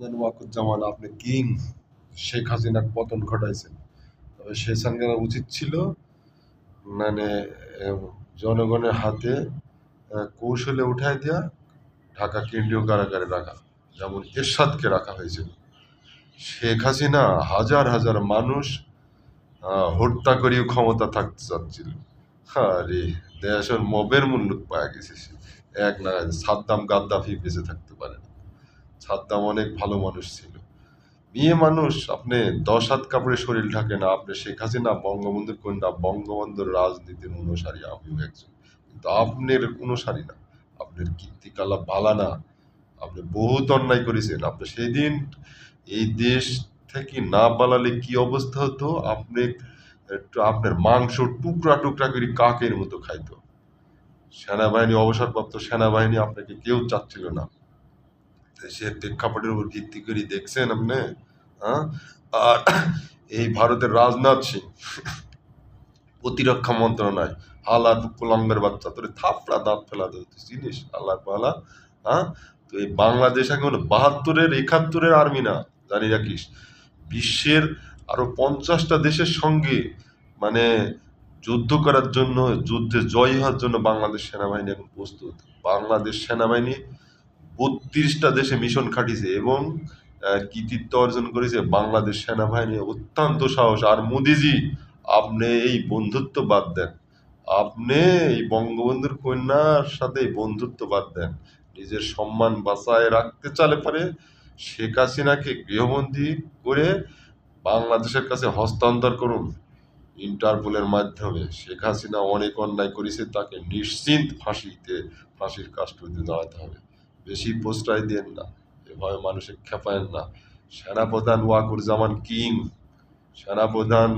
ওয়াকুজ্জামান, আপনি কিং শেখ হাসিনার পতন ঘটাইছেন। তবে সে সঙ্গে উচিত ছিল মানে জনগণের হাতে কৌশলে উঠাই দেওয়া ঢাকা কেন্দ্রীয় কারাগারে রাখা, যেমন এরশাদকে রাখা হয়েছিল। শেখ হাসিনা হাজার হাজার মানুষ হত্যা করিও ক্ষমতা থাকতে চাচ্ছিল। আরে দেশের মবের মূল্য পাওয়া গেছে এক না সাদ্দাম গাদ্দাফি বেঁচে থাকতে পারে না সাদ্দাম অনেক ভালো মানুষ ছিল। মেয়ে মানুষ, আপনি দশ হাত কাপড়ে শরীর ঢাকে না, আপনি শেখ হাসিনা, বঙ্গবন্ধুর কন্যা, বঙ্গবন্ধুর রাজনীতির অনুসারী, আমিও একজন। কিন্তু আপনার অনুসারী না। আপনার কীর্তিকলা বালা না। আপনি বহুত অন্যায় করেছেন। আপনি সেই দিন এই দেশ থেকে না পালালে কি অবস্থা হতো? আপনি আপনার মাংস টুকরা টুকরা করে কাকের মতো খাইতো। সেনাবাহিনী, অবসরপ্রাপ্ত সেনাবাহিনী আপনাকে কেউ চাচ্ছিল না। সে প্রেক্ষাপটের উপর ভিত্তি করে দেখছেন আপনি হ্যাঁ? আর এই ভারতের রাজনাথ সিং, প্রতিরক্ষা মন্ত্রণালয় হালার কুলাঙ্গের বাচ্চা, তোর থাপড়া দাঁত ফেলা তুই চিনিস? আল্লাহ পালা হ্যাঁ? তো এই বাংলাদেশ এখন বাহাত্তরের, একাত্তরের আর্মি না, জানি রাখিস বিশ্বের আরও পঞ্চাশটা দেশের সঙ্গে মানে যুদ্ধ করার জন্য, যুদ্ধে জয় হওয়ার জন্য বাংলাদেশ সেনাবাহিনী এখন প্রস্তুত। বাংলাদেশ সেনাবাহিনী বত্রিশটা দেশে মিশন খাটিয়েছে এবং কৃতিত্ব অর্জন করেছে বাংলাদেশ সেনাবাহিনী। অত্যন্ত সাহস। আর মোদিজি, আপনি এই বন্ধুত্ব বাদ দেন। আপনি এই বঙ্গবন্ধুর কন্যার সাথে বন্ধুত্ব বাদ দেন। নিজের সম্মান বাঁচায় রাখতে চালে পারে শেখ হাসিনাকে গৃহবন্দী করে বাংলাদেশের কাছে হস্তান্তর করুন ইন্টারপোলের মাধ্যমে। শেখ হাসিনা অনেক অন্যায় করেছে, তাকে নিশ্চিন্ত ফাঁসিতে, ফাঁসির কাস্টডিতে দাঁড়াতে হবে। বেশি প্রশ্রয় দেন না, এভাবে মানুষের খেপায়েন না। সেনাপ্রধান ওয়াকুর জামান কিং, সেনাপ্রধান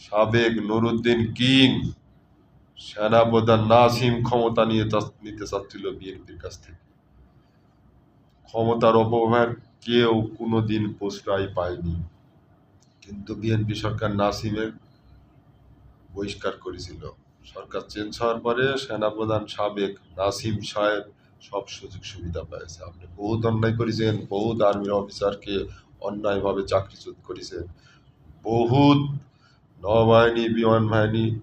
সাবেক নুরুদ্দিন কিং, সেনাপ্রধান নাসিম ক্ষমতা নিয়ে নিতে চাচ্ছিল বিএনপির কাছ থেকে। ক্ষমতার অপব্যবহার কেউ কোনোদিন প্রশ্রয় পায়নি। কিন্তু বিএনপি সরকার নাসিমের বহিষ্কার করেছিল। সরকার চেঞ্জ হওয়ার পরে সেনাপ্রধান সাবেক নাসিম সাহেব সব সুযোগ সুবিধা পেয়েছে। আপনি বহুত অন্যায় করেছেন, বহুত আর্মির অফিসারকে অন্যায়ভাবে চাকরিচ্যুত করেছেন। বহুত নৌবাহিনী, বিমান বাহিনী,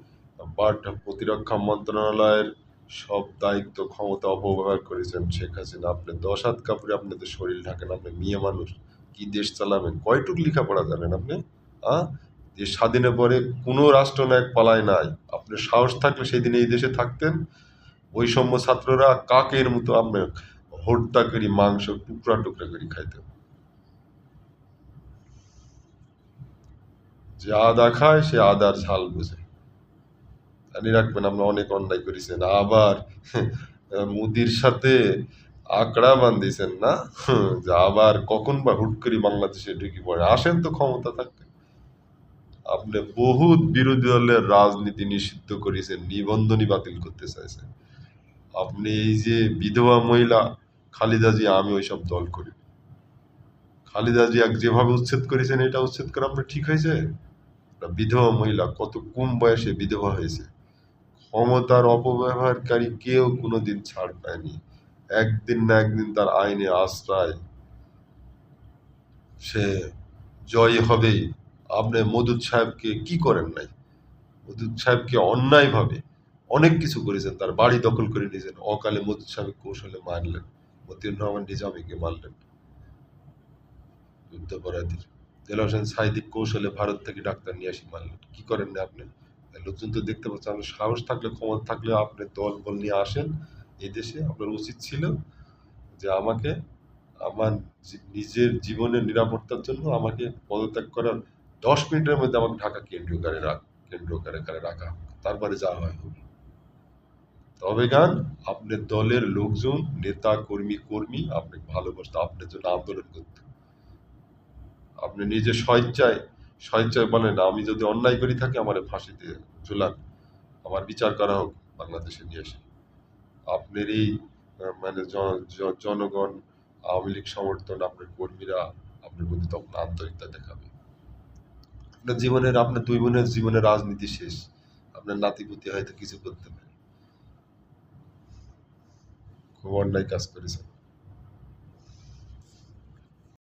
বাট প্রতিরক্ষা মন্ত্রণালয়ের সব দায়িত্ব ক্ষমতা অপব্যবহার করেছেন শেখ হাসিনা। আপনি দশ হাত কাপড়ে আপনি তো শরীর ঢাকেন, আপনি মেয়ে মানুষ। কি দেশ চালাবেন? কয়টুক লেখাপড়া জানেন আপনি? আ? দেশ স্বাধীনের পরে কোনো রাষ্ট্রনায়ক পালায় নাই। আপনার সাহস থাকলে সেই দিন এই দেশে থাকতেন। বৈষম্য ছাত্ররা কাকের মতো আপনার হত্যা করি, মাংস টুকরা টুকরা করে খাইতেন যে আদা খায়, সে আদার ঝাল বোঝে। জানি রাখবেন, আমরা অনেক অন্যায় করেছেন। আবার মুদির সাথে আকড়া বান্ধিছেন না? যে আবার কখন বা হুট করে বাংলাদেশে ঢুকে পড়ে। আসেন তো ক্ষমতা থাকতে। আপনি বহুত বিরোধী দলের রাজনীতি নিষিদ্ধ করেছেন, নিবন্ধনই বাতিল করতে চাইছেন। আপনি এই যে বিধবা মহিলা, খালিদা জিয়া, আমি ওইসব দল করি। খালিদা জিয়া যেভাবে উচ্ছেদ করেছেন, এটা উচ্ছেদ করা আপনার ঠিক হয়েছে? বিধবা মহিলা, কত কম বয়সে বিধবা হয়েছে। ক্ষমতার অপব্যবহারকারী কেউ কোনোদিন ছাড় পায়নি। একদিন না একদিন তার আইনে আশ্রয়। সে জয়ী হবেই। আপনি মদুদ সাহেবকে কি করেন নাই? মদুদ সাহেবকে অন্যায়ভাবে অনেক কিছু করেছেন, তার বাড়ি দখল করে নিয়েছেন। অকালে মদুদ সাহেব কৌশলে মারলেন মতিউর রহমান নিজামীকে মারলেন। যুদ্ধাপরাধীর দেল হোসেন সাইদি কৌশলে ভারত থেকে ডাক্তার নিয়ে আসি মারলেন। কি করেন না আপনি? লোকজন তো দেখতে পাচ্ছেন আপনার সাহস থাকলে, ক্ষমতা থাকলে আপনি দল বল নিয়ে আসেন। এই দেশে আপনার উচিত ছিল যে আমাকে, আমার নিজের জীবনের নিরাপত্তার জন্য আমাকে পদত্যাগ করার। দশ মিনিটের মধ্যে আমাকে ঢাকা কেন্দ্রীয় কারে রাখ, কেন্দ্রীয় কারাগারে রাখা তারপরে যা হয় তবে গান আপনার দলের লোকজন, নেতা, কর্মী কর্মী আপনাকে ভালোবাসতো আপনার জন্য আন্দোলন করতো। আপনি নিজে স্বেচ্ছায় স্বেচ্ছায় বলেন, আমি যদি অন্যায় করি থাকি, আমার ফাঁসিতে ঝুলান। আমার বিচার করা হোক, বাংলাদেশে নিয়ে এসে আপনার এই মানে জনগণ, আওয়ামী লীগ সমর্থন, আপনার কর্মীরা আপনার প্রতি তখন আন্তরিকতা দেখাবে। আপনার জীবনের, আপনার দুই বোনের জীবনের রাজনীতি শেষ। আপনার নাতিপুতি হয়তো কিছু করতে পারে। খুব অন্যায় কাজ করেছেন